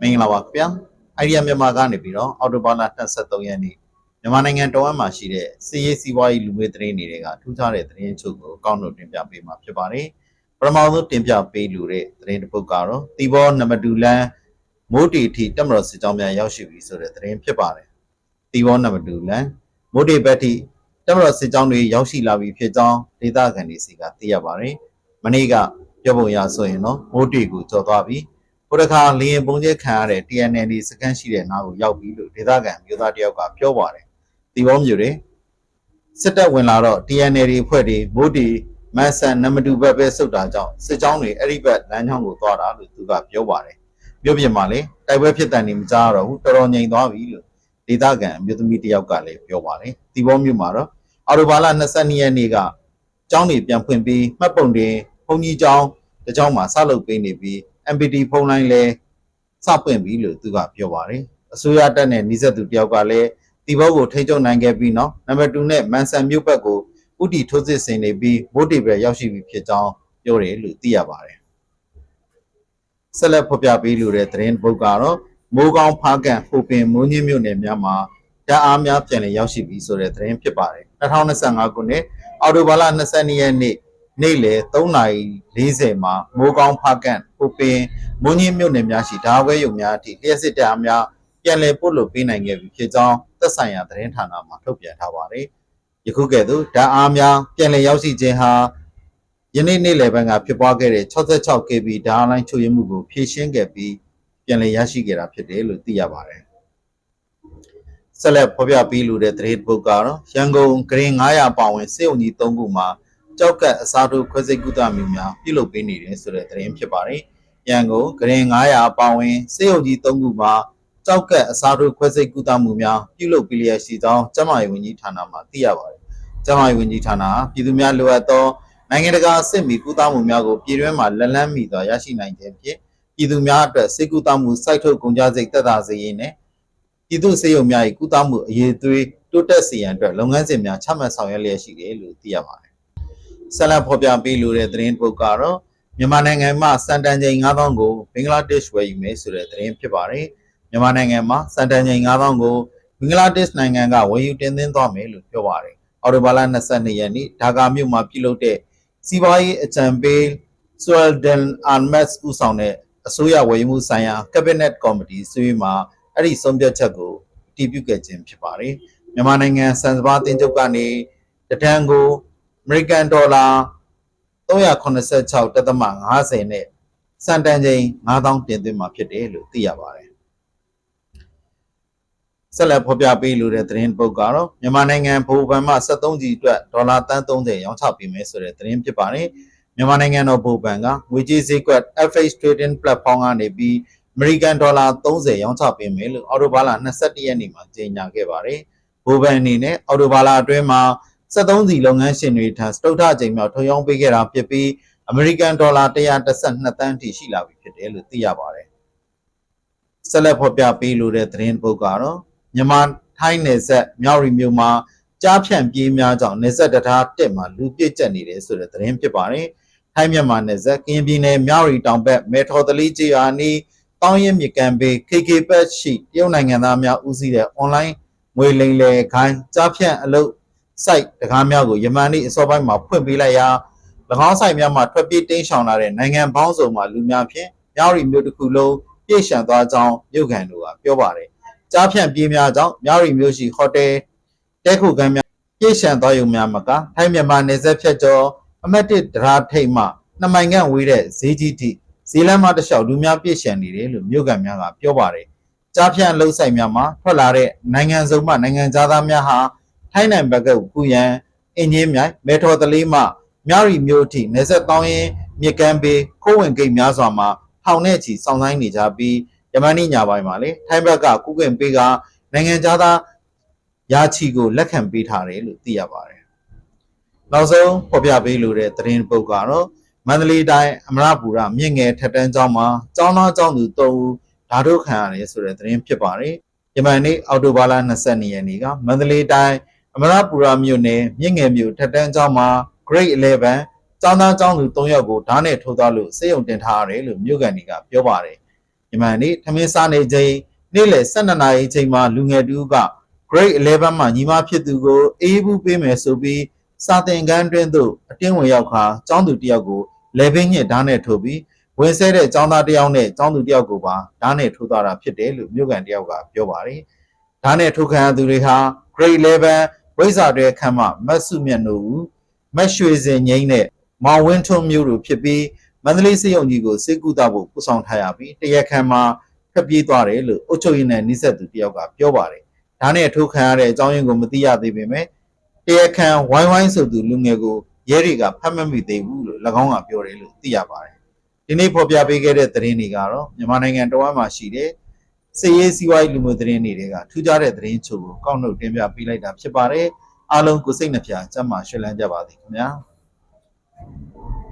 မင်္ဂလာပါခင်ဗျာအိုင်ဒီယာမြန်မာကနေပြီးတော့အော်တိုဘာလ23ရက်နေ့မြန်မာနိုင်ငံတော်ဝမ်းမှာရှိတဲ့စီရေးစီးပွားရေးလူမျိုးသတင်းတွေကထူးခြားတဲ့သတင်းချုပ်ကိုအကောင့်တို့တင်ပြပေးမှာဖြစ်ပါတယ်ပထမဆုံးတင်ပြပေးလူတဲ့သတင်းတစ်ပုဒ်ကတော့တီဘောနံပါတ်2လမ်းမိုးတီထီတက်မတော်စစ်ကြောင်းများရောက်ရှိပြီဆိုတဲ့သတင်းဖြစ်ပါတယ်တီဘောနံပါတ်2လမ်းမိုးတီဘက်တီတက်မတော်စစ်ကြောင်းတွေရောက်ရှိလာပြီဖြစ်ကြောင်းဒေသခံတွေစီကသိရပါတယ်မနေ့ကပြောပုံရဆိုရင်တော့မိုးတီကိုကြော်သွားပြီး ဟိုတခါလင်းရင်ပုံကျဲခံရတဲ့ TNL စကန်ရှိတဲ့နားကိုရောက်ပြီလို့ဒေသခံမျိုးသားတယောက်ကပြောပါတယ်။ဒီဘောမျိုးတွေစစ်တပ်ဝင်လာတော့ TNL အဖွဲ့တွေမိုးတီမန်ဆန်နမတူဘက်ပဲစုတ်တာကြောင့်စစ်ကြောင်းတွေအဲ့ဒီဘက်လမ်းကြောင်းကိုသွားတာလို့သူကပြောပါတယ်။မြို့ပြင်မှာလေတိုက်ပွဲဖြစ်တဲ့နေမကြတော့ဘူးတော်တော်ငြိမ်သွားပြီလို့ဒေသခံအမျိုးသမီးတယောက်ကလည်းပြောပါတယ်။ဒီဘောမျိုးမှာတော့အော်တိုဘာလ22ရက်နေ့ကကျောင်းတွေပြန်ဖွင့်ပြီးမှတ်ပုံတင်ဘုံကြီးကျောင်းတကျောင်းမှာဆောက်လုပ်ပေးနေပြီး MPT ဖုန်းလိုင်းလဲစပွင့်ပြီလို့သူကပြောပါတယ်အစိုးရတက်နဲ့နှိစက်သူတယောက်ကလည်းဒီဘောကိုထိန်းချုပ်နိုင်ခဲ့ပြီးနော်နံပါတ်2နဲ့မန်ဆန်မြို့ဘက်ကိုဥတီထိုးစစ်ဆင်နေပြီးမိုးတီပဲရောက်ရှိပြီဖြစ်ကြောင်းပြောတယ်လို့သိရပါတယ်ဆက်လက်ဖော်ပြပေးလိုတဲ့သတင်းပုတ်ကတော့မိုးကောင်းဖားကန်ဟိုပင်မိုးညင်းမြို့နယ်များမှာဓာတ်အားများပြန်လည်ရောက်ရှိပြီဆိုတဲ့သတင်းဖြစ်ပါတယ်2025ခုနှစ်အောက်တိုဘာလ22ရက်နေ့ နေ့လယ်3:40မှာမိုးကောင်းဖားကန်ဟိုပင်မိုးညင်းမြို့နယ်များရှိဓာဝဲရုံများအထိလျှက်စစ်တပ်အားများပြန်လည်ပို့လို့ပေးနိုင်ခဲ့ပြီဖြစ်ကြောင်းသက်ဆိုင်ရာသတင်းဌာနမှထုတ်ပြန်ထားပါတယ်။ယခုကဲ့သို့ဓာတ်အားများပြန်လည်ရောက်ရှိခြင်းဟာယနေ့နေ့လယ်ပိုင်းကဖြစ်ပွားခဲ့တဲ့ 66KB ဓာတ်အားလိုင်းချုပ်ရမှုကိုဖြည့်ရှင်းခဲ့ပြီးပြန်လည်ရရှိခဲ့တာဖြစ်တယ်လို့သိရပါတယ်။ဆက်လက်ဖော်ပြပေးလိုတဲ့သတင်းပုတ်ကတော့ရန်ကုန်ဂရင်း900ပါဝင်စေုံကြီး3ခုမှာ ကြောက်ကတ်အစားထိုးခွဲစိတ်ကုသမှုများပြုလုပ်ပေးနေတယ်ဆိုတဲ့သတင်းဖြစ်ပါတယ်။ရန်ကုန်ဂရင်900ပါဝင်စေုံကြီး3ခုမှာကြောက်ကတ်အစားထိုးခွဲစိတ်ကုသမှုများပြုလုပ်ပေးလျက်ရှိကြောင်းကျန်းမာရေးဝန်ကြီးဌာနမှသိရပါတယ်။ကျန်းမာရေးဝန်ကြီးဌာနပြည်သူများလိုအပ်သောနိုင်ငံတကာစစ်မီကုသမှုများကိုပြည်တွင်းမှာလက်လန်းမီစွာရရှိနိုင်ခြင်းဖြင့်ပြည်သူများအတွက်စိတ်ကုသမှုစိုက်ထုတ်ကုန်ကြစိတ်သက်သာစေရေးနဲ့ပြည်သူစေယုံများ၏ကုသမှုအရေးသွေးတိုးတက်စေရန်အတွက်လုပ်ငန်းစဉ်များချမှတ်ဆောင်ရွက်လျက်ရှိတယ်လို့သိရပါတယ်။ ဆက်လက်ဖော်ပြပေးလိုတဲ့သတင်းပုတ်ကတော့မြန်မာနိုင်ငံမှာစံတန်ချိန်9000ကိုဘင်္ဂလားဒေ့ရှ်ဝယ်ယူမယ်ဆိုတဲ့သတင်းဖြစ်ပါတယ်။မြန်မာနိုင်ငံမှာစံတန်ချိန်9000ကိုဘင်္ဂလားဒေ့ရှ်နိုင်ငံကဝယ်ယူတင်သွင်းသွားမယ်လို့ပြောပါတယ်။အော်တိုဘာလ22ရက်နေ့ဒါကာမြို့မှာပြုလုပ်တဲ့စီးပွားရေးအကြံပေး Swelden Armas ဦးဆောင်တဲ့အစိုးရဝယ်ယူမှုဆိုင်ရာ Cabinet Committee ဆွေးနွေးမှာအဲ့ဒီဆုံးဖြတ်ချက်ကိုတည်ပြုခဲ့ခြင်းဖြစ်ပါတယ်။မြန်မာနိုင်ငံစံစပါးတင်ချုပ်ကနေတဒန်ကို အမေရိကန်ဒေါ်လာ386.50နဲ့စံတန်ချိန်9000တင်သွင်းမှာဖြစ်တယ်လို့သိရပါတယ်။ဆက်လက်ဖော်ပြပေးလိုတဲ့သတင်းပုတ်ကတော့မြန်မာနိုင်ငံဗဟိုဘဏ်မှ73ကြီးအတွက်ဒေါ်လာတန်း30ရောင်းချပေးမယ်ဆိုတဲ့သတင်းဖြစ်ပါတယ်။မြန်မာနိုင်ငံတော်ဗဟိုဘဏ်ကငွေကြေးဈေးကွက် FX Trading Platform ကနေပြီး American Dollar 30ရောင်းချပေးမယ်လို့အော်တိုဘာလ22ရက်နေ့မှာကြေညာခဲ့ပါတယ်။ဗဟိုဘဏ်အနေနဲ့အော်တိုဘာလအတွင်းမှာ 73စီလုပ်ငန်းရှင်တွေထံစတုထချိန်မြောက်ထုတ်ရောင်းပေးခဲ့တာဖြစ်ပြီး American Dollar 112သန်းအထိရှိလာပြီဖြစ်တယ်လို့သိရပါတယ်။ဆက်လက်ဖော်ပြပေးလိုတဲ့သတင်းပုတ်ကတော့မြန်မာထိုင်းနယ်ဆက်မြောက်ရီမြို့မှာကြားဖြန့်ပြေးများကြောင့်နယ်ဆက်တထားတက်မှာလူပြစ်ကျက်နေတယ်ဆိုတဲ့သတင်းဖြစ်ပါတယ်။ထိုင်းမြန်မာနယ်ဆက်ကရင်ပြည်နယ်မြောက်ရီတောင်ဘက်မေထော်တလီကျေးရွာနီးတောင်းရင်မြကံပေး KK ဘက်ရှိတရုတ်နိုင်ငံသားများဦးစီးတဲ့ online ငွေလိမ်လည်ခိုင်းကြားဖြန့်အလုပ် site တကားများကိုယမန်နေ့အစောပိုင်းမှာဖွင့်ပေးလိုက်ရာ၎င်း site များမှာထွက်ပြေးတိမ်းရှောင်လာတဲ့နိုင်ငံပေါင်းစုံမှလူများဖြင့်မြောက်ရီမြို့တစ်ခုလုံးပြည့်ရှံသွားကြောင်းမြို့ခံတို့ကပြောပါတယ်။ကြားဖြန့်ပြေးများကြောင့်မြောက်ရီမြို့ရှိဟိုတယ်တဲခုကမ်းများပြည့်ရှံသွားရုံများမကထိုင်းမြန်မာနယ်စပ်ဖြတ်ကျော်အမတ်တစ်ဒရာထိတ်မှနှစ်မိုင်ခန့်ဝေးတဲ့ဈေးကြီးတိဈေးလမ်းမတစ်လျှောက်လူများပြည့်ရှံနေတယ်လို့မြို့ခံများကပြောပါတယ်။ကြားဖြန့်လှုပ်ဆိုင်များမှာထွက်လာတဲ့နိုင်ငံစုံမှနိုင်ငံသားများဟာ ထိုင်းနိုင်ဘက်ကကူရန်အင်းကြီးမြိုင်မဲထော်တလေးမှမြရီမျိုးအထိနေဆက်တောင်းရင်မြကမ်းပေးခိုးဝင်ဂိတ်များစွာမှာထောင်နဲ့ချီစောင့်ဆိုင်နေကြပြီးယမန်နေ့ညပိုင်းမှာလေထိုင်းဘက်ကကုကွင်ပေးကနိုင်ငံသားရာချီကိုလက်ခံပေးထားတယ်လို့သိရပါတယ်။နောက်ဆုံးဖော်ပြပေးလိုတဲ့သတင်းပုတ်ကတော့မန္တလေးတိုင်းအမရပူရမြင့်ငယ်ထက်တန်းကျောင်းမှာကျောင်းသားကျောင်းသူ3ဦးဓာတ်ထုတ်ခံရတယ်ဆိုတဲ့သတင်းဖြစ်ပါတယ်။ယမန်နေ့အောက်တိုဘာလ22ရက်နေ့ကမန္တလေးတိုင်း အမရပူရမြို့နယ်မြင့်ငယ်မြို့ထက်တန်းကျောင်းမှာ grade 11ကျောင်းသားကျောင်းသူ3ယောက်ကိုဓာတ်နဲ့ထိုးသွားလို့စေယုံတင်ထားရတယ်လို့မြို့ကန်တွေကပြောပါတယ်ညီမလေးထမင်းစားနေချိန်နေ့လယ်12နာရီချိန်မှာလူငယ်တူက grade 11မှာညီမဖြစ်သူကိုအေးဘူးပေးမယ်ဆိုပြီးစာသင်ခန်းတွင်းသို့အတင်းဝင်ရောက်ခါကျောင်းသူတစ်ယောက်ကိုလေဘင်းညှစ်ဓာတ်နဲ့ထိုးပြီးဝင်ဆဲတဲ့ကျောင်းသားတစ်ယောက်နဲ့ကျောင်းသူတစ်ယောက်ကိုပါဓာတ်နဲ့ထိုးသွားတာဖြစ်တယ်လို့မြို့ကန်တစ်ယောက်ကပြောပါတယ်။ဓာတ်နဲ့ထိုးခံရသူတွေဟာ grade 11 ဝိဇ္ဇာတွေခန့်မှမတ်စုမြတ်နိုဦးမတ်ရွှေစင်ငိမ့်နဲ့မောင်ဝင်းထွန်းမျိုးတို့ဖြစ်ပြီးမန္တလေးစေယုံကြီးကိုစေကူတာဖို့ပို့ဆောင်ထားရပြီးတရက်ခန့်မှာဖျက်ပြေးသွားတယ်လို့အုတ်ချုပ်ရင်းနဲ့နှိစက်သူတစ်ယောက်ကပြောပါတယ်။ဓာတ်နဲ့ထိုးခံရတဲ့အကြောင်းရင်းကိုမသိရသေးပေမဲ့တရားခံဝိုင်းဝိုင်းဆိုသူလူငယ်ကိုရဲတွေကဖမ်းမမိသေးဘူးလို့၎င်းကပြောတယ်လို့သိရပါတယ်။ဒီနေ့ဖော်ပြပေးခဲ့တဲ့သတင်းတွေကတော့မြန်မာနိုင်ငံတော်ဝန်မှာရှိတဲ့ စစ်ရေးစီးပွားရေးလူမှုသတင်းတွေကထူးခြားတဲ့သတင်းချို့ကိုကောက်နှုတ်တင်ပြပေးလိုက်တာဖြစ်ပါတယ်။အားလုံးကိုစိတ်နှပြကျမ်းမာရွှင်လန်းကြပါသည်ခင်ဗျာ။